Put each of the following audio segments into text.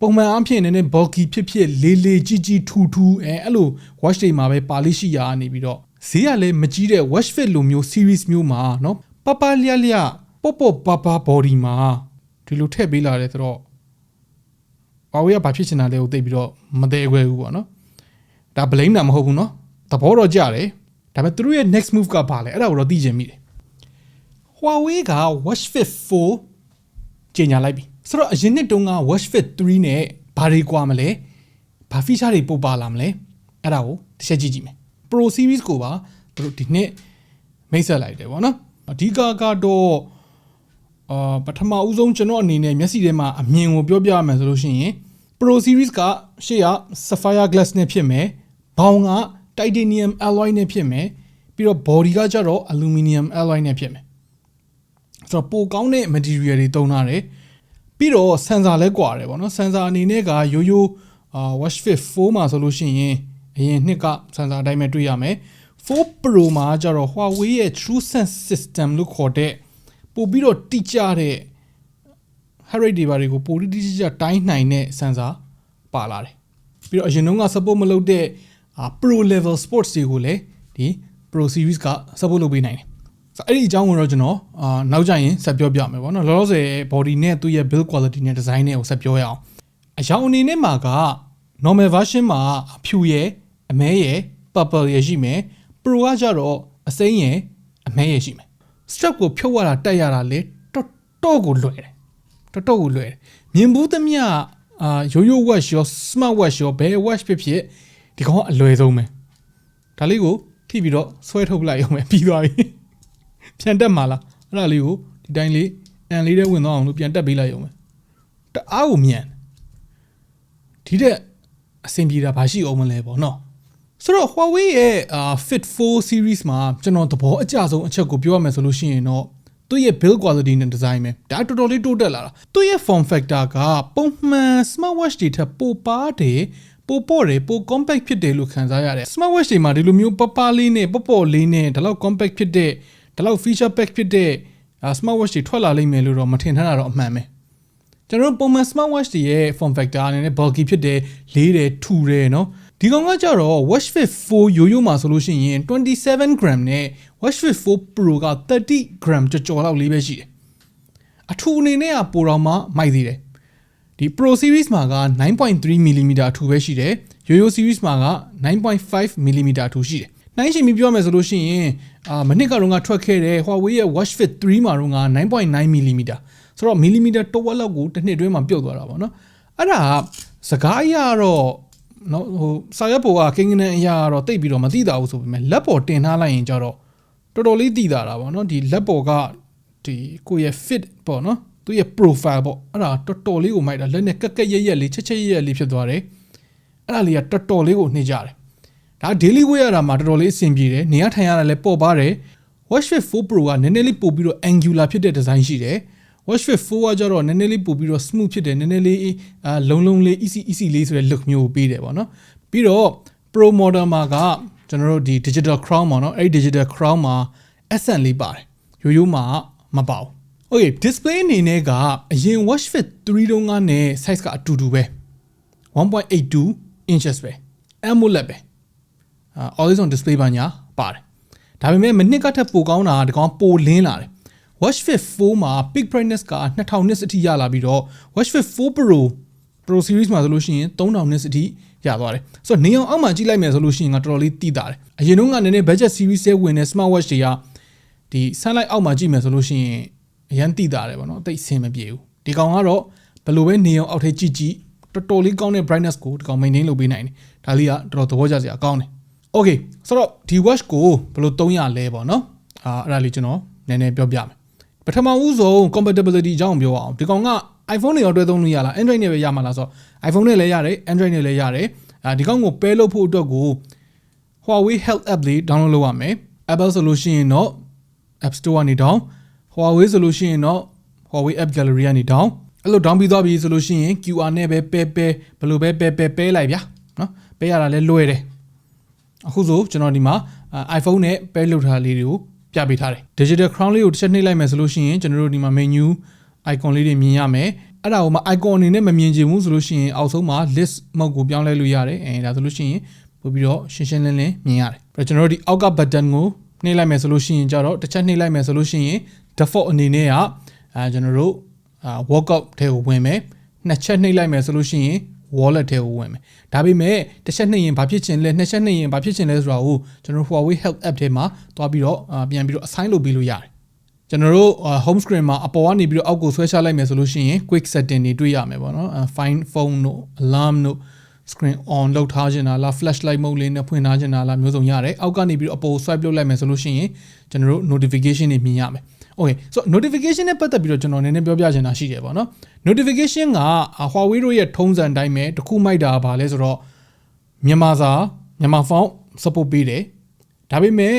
ပုံမှန်အားဖြင့်နည်းနည်း bulky ဖြစ်ဖြစ်လေးလေးကြီးကြီးထူထူအဲအဲ့လို watch တွေမှာပဲပါလိရှိရာနေပြီးတော့ဈေးကလည်းမကြီးတဲ့ watch fit လိုမျိုး series မျိုးမှာเนาะပပလျက်လျက်ပေါ့ပေါ့ပပ body မှာဒီလိုထည့်ပေးလာတယ်ဆိုတော့ဘာဝေးကဘာဖြစ်ချင်တာလဲကိုသိပြီးတော့မသေးခွဲဘူးပေါ့နော်ဒါ blame တာမဟုတ်ဘူးเนาะသဘောတော့ကြတယ်ဒါပေမဲ့သူတို့ရဲ့ next move ကဘာလဲအဲ့ဒါကိုတော့သိချင်မိတယ် Huawei က Watch Fit 4ကြီးညာလိုက်ပြီ ဆိုတော့အရင်နှစ်တုန်းက Watch Fit 3နဲ့ဘာတွေကွာမလဲဘာ feature တွေပို့ပါလာမလဲအဲ့ဒါကိုတစ်ချက်ကြည့်ကြည့်မယ် Pro Series ကိုပါသူတို့ဒီနှစ်မိတ်ဆက်လိုက်တယ်ဗောနော်အဓိကကတော့အာပထမဦးဆုံးကျွန်တော်အနေနဲ့မျက်စိထဲမှာအမြင်ကိုပြောပြရမယ်ဆိုလို့ရှိရင် Pro Series ကရှေ့က Sapphire Glass နဲ့ဖြစ်မယ်ဘောင်က Titanium Alloy နဲ့ဖြစ်မယ်ပြီးတော့ body ကကျတော့ Aluminum Alloy နဲ့ဖြစ်မယ်ဆိုတော့ပိုကောင်းတဲ့ material တွေသုံးထားတယ် ပြီးတော့ sensor လည်းကွာတယ်ဗောနော် sensor အနေနဲ့ကရိုးရိုးအာ Watch Fit 4မှာဆိုလို့ရှိရင်အရင်နှစ်က sensor အတိုင်းပဲတွေ့ရမယ်4 Pro မှာကျတော့ Huawei ရဲ့ True Sense System လို့ခေါ်တဲ့ပို့ပြီးတော့တိကျတဲ့ heart rate တွေဘာတွေကိုပိုတိတိကျကျတိုင်းနိုင်တဲ့ sensor ပါလာတယ်ပြီးတော့အရင်တုန်းက support မလုပ်တဲ့ pro level sports တွေကိုလည်းဒီ pro series က support လုပ်ပေးနိုင်တယ်ဆိုတော့ အဲ့ဒီအကြောင်းကိုတော့ကျွန်တော်အာနောက်ကြရင်ဆက်ပြောပြမယ်ပေါ့နော်လောလောဆယ် body နဲ့သူ့ရဲ့ build quality နဲ့ design နဲ့ကိုဆက်ပြောရအောင်အရောင်အနေနဲ့မှာက normal version မှာအဖြူရယ်အမဲရယ် purple ရယ်ရှိမယ် pro ကကြတော့အစိမ်းရယ်အမဲရယ်ရှိမယ် strap ကိုဖြုတ်ရတာတက်ရတာလေတော်တော်ကိုလွယ်တယ်တော်တော်ကိုလွယ်တယ်မြင်ဘူးသမျှအာရိုးရိုး watch ရော smart watch ရောဘယ် watch ဖြစ်ဖြစ်ဒီကောင်ကအလွယ်ဆုံးပဲဒါလေးကိုထိပြီးတော့ဆွဲထုတ်လိုက်အောင်ပဲပြီးသွားပြီ ပြန်တက်မှာလားအဲ့ဒါလေးကိုဒီတိုင်းလေးအန်လေးထဲဝင်သွားအောင်လို့ပြန်တက်ပေးလိုက်အောင်ပဲတအားကိုမြန်ဒီတဲ့အဆင်ပြေတာဘာရှိအောင်မလဲပေါ့နော်ဆိုတော့ Huawei ရဲ့အာ Fit 4 series မှာကျွန်တော်သဘောအကျဆုံးအချက်ကိုပြောရမယ်ဆိုလို့ရှိရင်တော့သူ့ရဲ့ build quality နဲ့ design ပဲဒါတော်တော်လေးတိုးတက်လာတာသူ့ရဲ့ form factor ကပုံမှန် smartwatch တွေထက်ပိုပါတယ်ပိုပေါ့တယ်ပို compact ဖြစ်တယ်လို့ခံစားရတယ် smartwatch တွေမှာဒီလိုမျိုးပပလေးနဲ့ပေါ့ပေါ့လေးနဲ့ဒါလောက် compact ဖြစ်တဲ့ ဒီလောက် feature pack ဖြစ်တဲ့ smart watch တွေထွက်လာလိမ့်မယ်လို့တော့မထင်ထားတာတော့အမှန်ပဲကျွန်တော်ပုံမှန် smart watch တွေရဲ့ form factor အနေနဲ့ bulky ဖြစ်တယ်လေးတယ်ထူတယ်နော်ဒီကောင်ကကြတော့ watch fit 4ရိုးရိုးမှာဆိုလို့ရှိရင်27 gram နဲ့ watch fit 4 pro က30 gram ကြော်ကြော်လောက်လေးပဲရှိတယ်အထူအနေနဲ့ကပိုတော်မှမိုက်သေးတယ်ဒီ Pro Series မှာက9.3 mm အထူပဲရှိတယ်ရိုးရိုး Series မှာက9.5 mm အထူရှိတယ် နိုင်ရှင်ပြီးပြောမယ်ဆိုလို့ရှိရင်အာမနစ်ကတော့ကထွက်ခဲ့တဲ့ Huawei ရဲ့ Watch Fit 3မှာတော့က9.9 mm ဆိုတော့ millimeter တစ်ဝက်လောက်ကိုတစ်နှစ်အတွင်းမှာပြုတ်သွားတာပေါ့နော်အဲ့ဒါစကားအရတော့နော်ဟိုစာရွက်ပေါ်ကကိန်းကနေအရာကတော့တိတ်ပြီးတော့မသိတာဘူးဆိုပေမဲ့လက်ပေါ်တင်ထားလိုက်ရင်ကြတော့တော်တော်လေးသိတာတာပေါ့နော်ဒီလက်ပေါ်ကဒီကိုရဲ့ fit ပေါ့နော်သူရဲ့ profile ပေါ့အဲ့ဒါတော်တော်လေးကိုမိုက်တာလက်နဲ့ကက်ကက်ရက်ရက်လေးချက်ချက်ရက်ရက်လေးဖြစ်သွားတယ်အဲ့ဒါလေးကတော်တော်လေးကိုနှိမ့်ကြတယ် ဒါ daily wear ရတာမှာတော်တော်လေးအဆင်ပြေတယ်နေရာထိုင်ရတာလည်းပေါ့ပါတယ် Watch Fit 4 Pro ကနည်းနည်းလေးပို့ပြီးတော့ angular ဖြစ်တဲ့ design ရှိတယ် Watch Fit 4ကကြတော့နည်းနည်းလေးပို့ပြီးတော့ smooth ဖြစ်တယ်နည်းနည်းလေးအာလုံလုံလေး easy easy လေးဆိုတဲ့ look မျိုးကိုပေးတယ်ပေါ့နော်ပြီးတော့ Pro model မှာကကျွန်တော်တို့ဒီ digital crown ပေါ့နော်အဲ့ဒီ digital crown မှာ accent လေးပါတယ်ရိုးရိုးမှာမပါဘူး Okay display အနေနဲ့ကအရင် Watch Fit 3တုန်းကနဲ့ size ကအတူတူပဲ1.82 inches ပဲ AMOLED ပဲအာ always on display ပါညာပါတယ်ဒါပေမဲ့မနစ်ကထက်ပိုကောင်းတာဒီကောင်ပိုလင်းလာတယ် Watch Fit 4မှာ peak brightness က2000 nits အထိရလာပြီးတော့ Watch Fit 4 Pro Pro series မှာဆိုလို့ရှိရင်3000 nits အထိရသွားတယ်ဆိုတော့နေအောင်အောက်မှာကြည့်လိုက်မယ်ဆိုလို့ရှိရင်ကတော်တော်လေးတိတာတယ်အရင်တုန်းကနည်းနည်း budget series ရဲ့ဝင်တဲ့ smart watch တွေကဒီ sunlight အောက်မှာကြည့်မယ်ဆိုလို့ရှိရင်အရန်တိတာတယ်ဗောနော်တိတ်အဆင်မပြေဘူးဒီကောင်ကတော့ဘယ်လိုပဲနေအောင်အောက်ထဲကြည့်ကြည့်တော်တော်လေးကောင်းတဲ့ brightness ကိုဒီကောင် maintain လုပ်ပေးနိုင်တယ်ဒါလေးကတော်တော်သဘောကျစရာကောင်းတယ် okay ဆိုတော့ဒီ watch ကိုဘယ်လိုသုံးရလဲဗောနော်အာအဲ့ဒါလေးကျွန်တော်နည်းနည်းပြောပြမယ်ပထမဦးဆုံး compatibility အကြောင်းပြောအောင်ဒီကောင်က iPhone တွေရောတွဲသုံးလို့ရလား Android နဲ့ပဲရမှာလားဆိုတော့ iPhone နဲ့လည်းရတယ် Android နဲ့လည်းရတယ်အဲဒီကောင်ကို pair လုပ်ဖို့အတွက်ကို Huawei Health App လေး download လုပ်ရမယ် Apple ဆိုလို့ရှိရင်တော့ App Store ကနေ down Huawei ဆိုလို့ရှိရင်တော့ Huawei App Gallery ကနေ down အဲ့လို down ပြီးသွားပြီဆိုလို့ရှိရင် QR နဲ့ပဲ pair pair ဘယ်လိုပဲ pair pair pair လိုက်ဗျာနော် pair ရတာလည်းလွယ်တယ် အခုဆိုကျွန်တော်ဒီမှာ iPhone နဲ့ pair လုပ်ထားလေးတွေကိုပြပေးထားတယ် digital crown လေးကိုတစ်ချက်နှိပ်လိုက်မယ်ဆိုလို့ရှိရင်ကျွန်တော်တို့ဒီမှာ menu icon လေးတွေမြင်ရမယ်အဲ့ဒါကိုမှ icon အနေနဲ့မမြင်ချင်ဘူးဆိုလို့ရှိရင်အောက်ဆုံးမှာ list mode ကိုပြောင်းလဲလို့ရတယ်အဲဒါဆိုလို့ရှိရင်ပို့ပြီးတော့ရှင်းရှင်းလင်းလင်းမြင်ရတယ်ပြီးတော့ကျွန်တော်တို့ဒီအောက်က button ကိုနှိပ်လိုက်မယ်ဆိုလို့ရှိရင်ကြတော့တစ်ချက်နှိပ်လိုက်မယ်ဆိုလို့ရှိရင် default အနေနဲ့ကအဲကျွန်တော်တို့အာ workout ထဲကိုဝင်မယ်နှစ်ချက်နှိပ်လိုက်မယ်ဆိုလို့ရှိရင် wallet ထဲကိုဝင်မယ်ဒါပေမဲ့တစ်ချက်နှိပ်ရင်ဘာဖြစ်ချင်လဲနှစ်ချက်နှိပ်ရင်ဘာဖြစ်ချင်လဲဆိုတာကိုကျွန်တော်တို့ Huawei Health App ထဲမှာတွားပြီးတော့အာပြန်ပြီးတော့ assign လုပ်ပေးလို့ရတယ်ကျွန်တော်တို့ home screen မှာအပေါ်ကနေပြီးတော့အောက်ကိုဆွဲချလိုက်မယ်ဆိုလို့ရှိရင် quick setting တွေတွေ့ရမယ်ပေါ့နော် find phone တို့ alarm တို့ screen on လောက်ထားခြင်းလား flashlight mode လေးနဲ့ဖွင့်ထားခြင်းလားမျိုးစုံရတယ်အောက်ကနေပြီးတော့အပေါ် swipe လုပ်လိုက်မယ်ဆိုလို့ရှိရင်ကျွန်တော်တို့ notification တွေမြင်ရမယ် okay so notification နဲ့ပတ်သက်ပြီးတော့ကျွန်တော်နည်းနည်းပြောပြချင်တာရှိတယ်ပေါ့နော် notification က Huawei တို့ရဲ့ထုံးစံတိုင်းပဲတစ်ခုမိုက်တာပါလဲဆိုတော့မြန်မာစာမြန်မာ font support ပေးတယ်ဒါပေမဲ့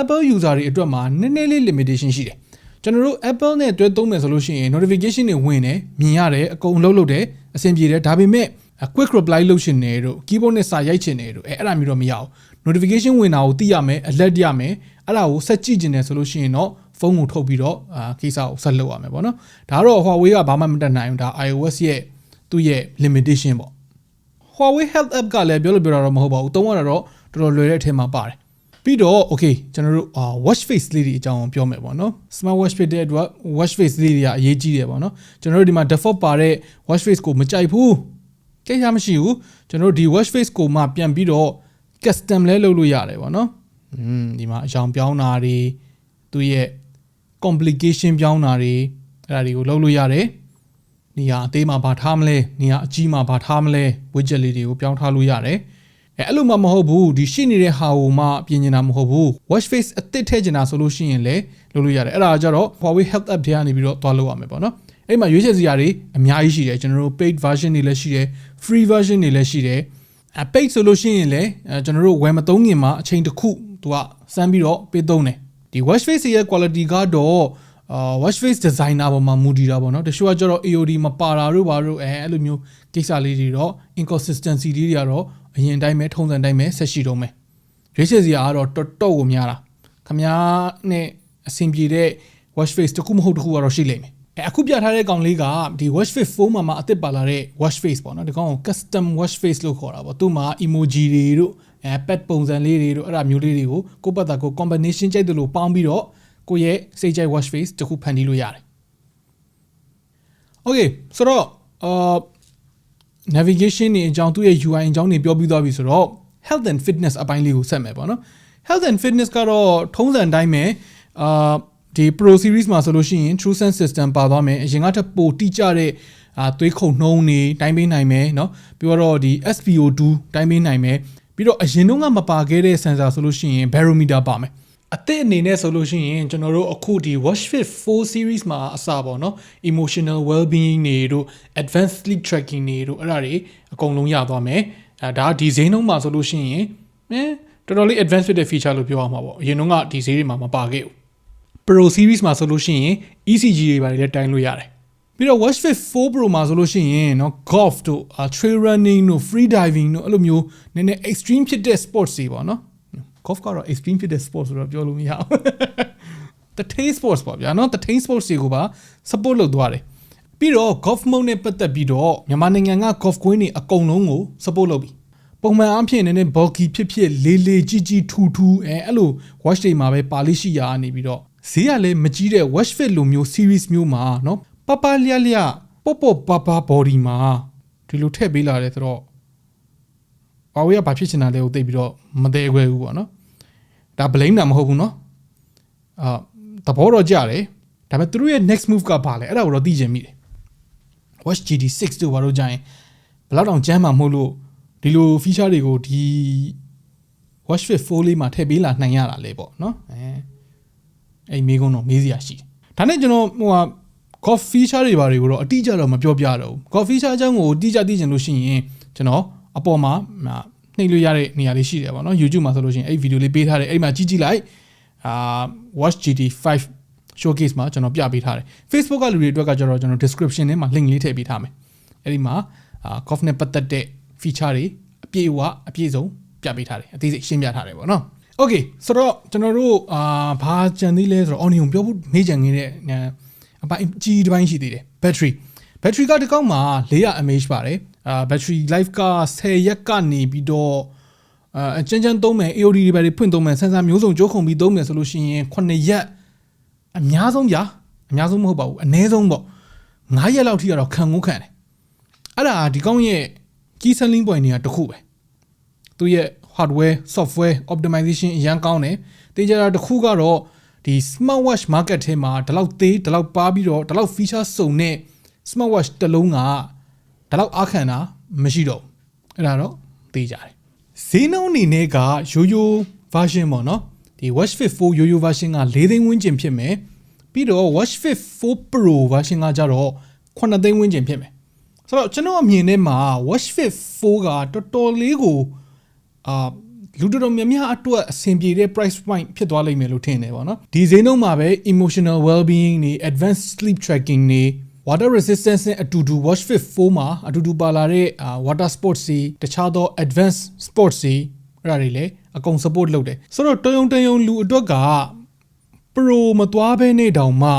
Apple user တွေအတွက်မှာနည်းနည်းလေး limitation ရှိတယ်ကျွန်တော်တို့ Apple နဲ့တွဲသုံးမယ်ဆိုလို့ရှိရင် notification တွေဝင်တယ်မြင်ရတယ်အကုန်လုံးလုပ်တယ်အဆင်ပြေတယ်ဒါပေမဲ့ quick reply လုပ်ရှင်နေတို့ keyboard နဲ့စာရိုက်ချင်နေတို့အဲအဲ့ဒါမျိုးတော့မရဘူး notification ဝင်တာကိုသိရမယ် alert ရမယ်အဲ့ဒါကိုဆက်ကြည့်ကျင်တယ်ဆိုလို့ရှိရင်တော့ ဖုန်းကိုထုတ်ပြီးတော့အာကိစ္စကိုဆက်လုပ်ရမယ်ပေါ့နော်ဒါတော့ Huawei ကဘာမှမတတ်နိုင်ဘူးဒါ iOS ရဲ့သူ့ရဲ့ limitation ပေါ့ Huawei Health App ကလည်းပြောလို့ပြောတာတော့မဟုတ်ပါဘူးသုံးရတာတော့တော်တော်လွယ်တဲ့အထက်မှာပါတယ်ပြီးတော့ okay ကျွန်တော်တို့ watch face လေးတွေအကြောင်းပြောမယ်ပေါ့နော် smart watch ဖြစ်တဲ့အတွက် watch face လေးတွေကအရေးကြီးတယ်ပေါ့နော်ကျွန်တော်တို့ဒီမှာ default ပါတဲ့ watch face ကိုမကြိုက်ဘူးကိစ္စမရှိဘူးကျွန်တော်တို့ဒီ watch face ကိုမှပြန်ပြီးတော့ custom လဲလုပ်လို့ရတယ်ပေါ့နော်อืมဒီမှာအယောင်ပြောင်းတာတွေသူ့ရဲ့ complication ပြောင်းတာတွေအဲ့ဒါတွေကိုလုပ်လို့ရတယ်နေရာအသေးမှာဘာထားမလဲနေရာအကြီးမှာဘာထားမလဲ widget လေးတွေကိုပြောင်းထားလို့ရတယ်အဲအဲ့လိုမှမဟုတ်ဘူးဒီရှိနေတဲ့ဟာကိုမှပြင်နေတာမဟုတ်ဘူး watch face အသစ်ထည့်ချင်တာဆိုလို့ရှိရင်လည်းလုပ်လို့ရတယ်အဲ့ဒါကြတော့ Huawei Health App ထဲကနေပြီးတော့သွားလုပ်ရမယ်ပေါ့နော်အဲ့မှာရွေးချယ်စရာတွေအများကြီးရှိတယ်ကျွန်တော်တို့ paid version တွေလည်းရှိတယ် free version တွေလည်းရှိတယ်အ paid ဆိုလို့ရှိရင်လည်းကျွန်တော်တို့ဝယ်မသုံးခင်မှာအချိန်တစ်ခုသူကစမ်းပြီးတော့ပေးသုံးတယ် ဒီ watch face ရဲ့ quality ကတော့အာ watch face designer ပေါ်မှာမူတည်တာပေါ့နော်တချို့ကကျတော့ AOD မပါတာတို့ဘာတို့အဲအဲ့လိုမျိုးကိစ္စလေးတွေတော့ inconsistency လေးတွေကတော့အရင်တိုင်းပဲထုံးစံတိုင်းပဲဆက်ရှိတော့မယ်ရွေးချယ်စရာကတော့တော်တော်ကိုများတာခမားနဲ့အဆင်ပြေတဲ့ watch face တစ်ခုမဟုတ်တစ်ခုကတော့ရှိလိမ့်မယ်အဲအခုပြထားတဲ့ကောင်လေးကဒီ watch face 4မှာမှာအသစ်ပါလာတဲ့ watch face ပေါ့နော်ဒီကောင်ကို custom watch face လို့ခေါ်တာပေါ့သူ့မှာ emoji တွေတို့ အဲ pet ပုံစံလေးတွေတို့အဲ့ဒါမျိုးလေးတွေကိုကိုယ့်ဘက်သားကို combination ကြိုက်တယ်လို့ပေါင်းပြီးတော့ကိုယ့်ရဲ့စိတ်ကြိုက် watch face တစ်ခုဖန်တီးလို့ရတယ် Okay ဆိုတော့အာ navigation နေအကြောင်းသူ့ရဲ့ UI အကြောင်းနေပြောပြီးသွားပြီဆိုတော့ health and fitness အပိုင်းလေးကိုဆက်မယ်ပေါ့နော် health and fitness ကတော့ထုံးစံတိုင်းပဲအာဒီ pro series မှာဆိုလို့ရှိရင် true sense system ပါသွားမယ်အရင်ကထပ်ပိုတိကျတဲ့အာသွေးခုန်နှုံးနေတိုင်းပေးနိုင်မယ်เนาะပြီးတော့ဒီ SPO2 တိုင်းပေးနိုင်မယ် ပြီးတော့အရင်တုန်းကမပါခဲ့တဲ့ sensor ဆိုလို့ရှိရင် barometer ပါမယ်အသစ်အနေနဲ့ဆိုလို့ရှိရင်ကျွန်တော်တို့အခုဒီ Watch Fit 4 series မှာအစပေါ့နော် emotional well-being တွေတို့ advanced sleep tracking တွေတို့အဲ့ဒါတွေအကုန်လုံးရသွားမယ်အဲဒါဒီဈေးနှုန်းမှာဆိုလို့ရှိရင်အဲတော်တော်လေး advanced ဖြစ်တဲ့ feature လို့ပြောရမှာပေါ့အရင်တုန်းကဒီဈေးတွေမှာမပါခဲ့ဘူး Pro series မှာဆိုလို့ရှိရင် ECG တွေပါတယ်လည်းတိုင်းလို့ရတယ် ပြီးတော့ Watch Fit 4 Pro မှာဆိုလို့ရှိရင်เนาะ golf တို့ trail running တို့ free diving တို့အဲ့လိုမျိုးနည်းနည်း extreme ဖြစ်တဲ့ sports တွေပေါ့နော် golf ကတော့ extreme ဖြစ်တဲ့ sports ဆိုတော့ပြောလို့မရဘူး။ the taste sports ပေါ့ဗျာနော် the taste sports တွေကိုပါ support လုပ်သွားတယ်။ပြီးတော့ golf mode နဲ့ပတ်သက်ပြီးတော့မြန်မာနိုင်ငံက golf ကွင်းတွေအကုန်လုံးကို support လုပ်ပြီ။ပုံမှန်အားဖြင့်နည်းနည်း bulky ဖြစ်ဖြစ်လေးလေးကြီးကြီးထူထူအဲအဲ့လို watch တွေမှာပဲပါလိရှိရာနေပြီးတော့ဈေးကလည်းမကြီးတဲ့ watch fit လိုမျိုး series မျိုးမှာနော် ပပလျလျပေါ့ပေါ့ပပ body မှာဒီလိုထည့်ပေးလာတယ်ဆိုတော့။ဘာဝေးကဘာဖြစ်ချင်တာလဲကိုသိပြီးတော့မသေးခွဲဘူးပေါ့နော်။ဒါ blame တာမဟုတ်ဘူးနော်။အာသဘောတော့ကြတယ်။ဒါပေမဲ့သူတို့ရဲ့ next move ကဘာလဲအဲ့ဒါကိုတော့သိချင်မိတယ်။ Watch GT6 တို့ဘာလို့ကြရင်ဘယ်လောက်တောင်ကြမ်းမှာမဟုတ်လို့ဒီလို feature တွေကိုဒီ Watch Fit 4လေးမှာထည့်ပေးလာနိုင်ရတာလေပေါ့နော်။အဲအဲ့မိကုန်းတော့မေးစရာရှိတယ်။ဒါနဲ့ကျွန်တော်ဟိုဟာ golf feature တွေဘာတွေကိုတော့အတိအကျတော့မပြောပြတော့ဘူး။ golf feature အကြောင်းကိုအတိအကျသိချင်လို့ရှိရင်ကျွန်တော်အပေါ်မှာနှိပ်လို့ရတဲ့နေရာလေးရှိတယ်ပေါ့နော် YouTube မှာဆိုလို့ရှိရင်အဲ့ဗီဒီယိုလေးပေးထားတယ်အဲ့မှာကြည့်ကြည့်လိုက်အာ Watch GT5 showcase မှာကျွန်တော်ပြပေးထားတယ် Facebook ကလူတွေအတွက်ကကျတော့ကျွန်တော် description ထဲမှာ link လေးထည့်ပေးထားမယ်အဲ့ဒီမှာအာ golf နဲ့ပတ်သက်တဲ့ feature တွေအပြည့်အဝအပြည့်စုံပြပေးထားတယ်အသေးစိတ်ရှင်းပြထားတယ်ပေါ့နော် Okay ဆိုတော့ကျွန်တော်တို့အာဘာကြံသေးလဲဆိုတော့ onion ပြောဖို့မေးကြံနေတဲ့ အပိုင်းကြီးတစ်ပိုင်းရှိသေးတယ် battery ဘက်ထရီကတစ်ကောက်မှာ 400 mAh ပါတယ်အာဘက်ထရီ life က10ရက်ကနေပြီးတော့အာအကျဉ်းချမ်းသုံးမယ် AOD တွေပဲတွေဖွင့်သုံးမယ်ဆန်ဆာမျိုးစုံကြိုးခုံပြီးသုံးမယ်ဆိုလို့ရှိရင်9ရက်အများဆုံးကြာအများဆုံးမဟုတ်ပါဘူးအနည်းဆုံးပေါ့9ရက်လောက်ထိကတော့ခံကိုခံတယ်အဲ့ဒါဒီကောင်းရဲ့ key selling point တွေကတစ်ခုပဲသူရဲ့ hardware software optimization အရင်ကောင်းတယ်တေချာတာတစ်ခုကတော့ ဒီ smartwatch market ထဲမှာဒီလောက်သေးဒီလောက်ပါပြီးတော့ဒီလောက် feature စုံတဲ့ smartwatch တစ်လုံးကဒီလောက်အားခံတာမရှိတော့ဘူးအဲ့ဒါတော့သိကြတယ်ဈေးနှုန်းအနေနဲ့ကရိုးရိုး version ပေါ့နော်ဒီ watch fit 4ရိုးရိုး version က၄သိန်းဝန်းကျင်ဖြစ်မယ်ပြီးတော့ watch fit 4 pro version ကကြတော့9သိန်းဝန်းကျင်ဖြစ်မယ်ဆိုတော့ကျွန်တော်အမြင်ထဲမှာ watch fit 4ကတော်တော်လေးကိုအာ လူတော်တော်များများအတွက်အဆင်ပြေတဲ့ price point ဖြစ်သွားလိမ့်မယ်လို့ထင်တယ်ပေါ့နော်ဒီဈေးနှုန်းမှာပဲ emotional well-being နေ advanced sleep tracking နေ water resistance နဲ့အတူတူ watch fit 4မှာအတူတူပါလာတဲ့အာ water sports စီတခြားသော advanced sports စီအဲ့ဒါတွေလည်းအကုန် support လုပ်တယ်ဆိုတော့တယုံတယုံလူအတွက်က pro မသွားဘဲနဲ့တောင်မှ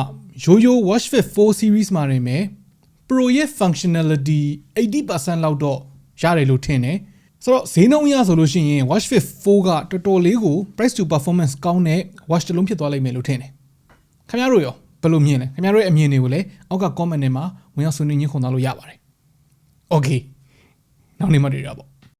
ရိုးရိုး watch fit 4 series မှာနေမယ် pro ရဲ့ functionality 80%လောက်တော့ရတယ်လို့ထင်တယ် ဆိုတော့ဈေးနှုန်းအရဆိုလို့ရှိရင် watch fit 4ကတော်တော်လေးကို price to performance ကောင်းတဲ့ watch တစ်လုံးဖြစ်သွားလိမ့်မယ်လို့ထင်တယ်ခင်ဗျားတို့ရောဘယ်လိုမြင်လဲခင်ဗျားတို့ရဲ့အမြင်တွေကိုလည်းအောက်က comment ထဲမှာဝင်ရောက်ဆွေးနွေးညှိခုံသွားလို့ရပါတယ် okay နောက်နေ့မှတွေ့ကြပါ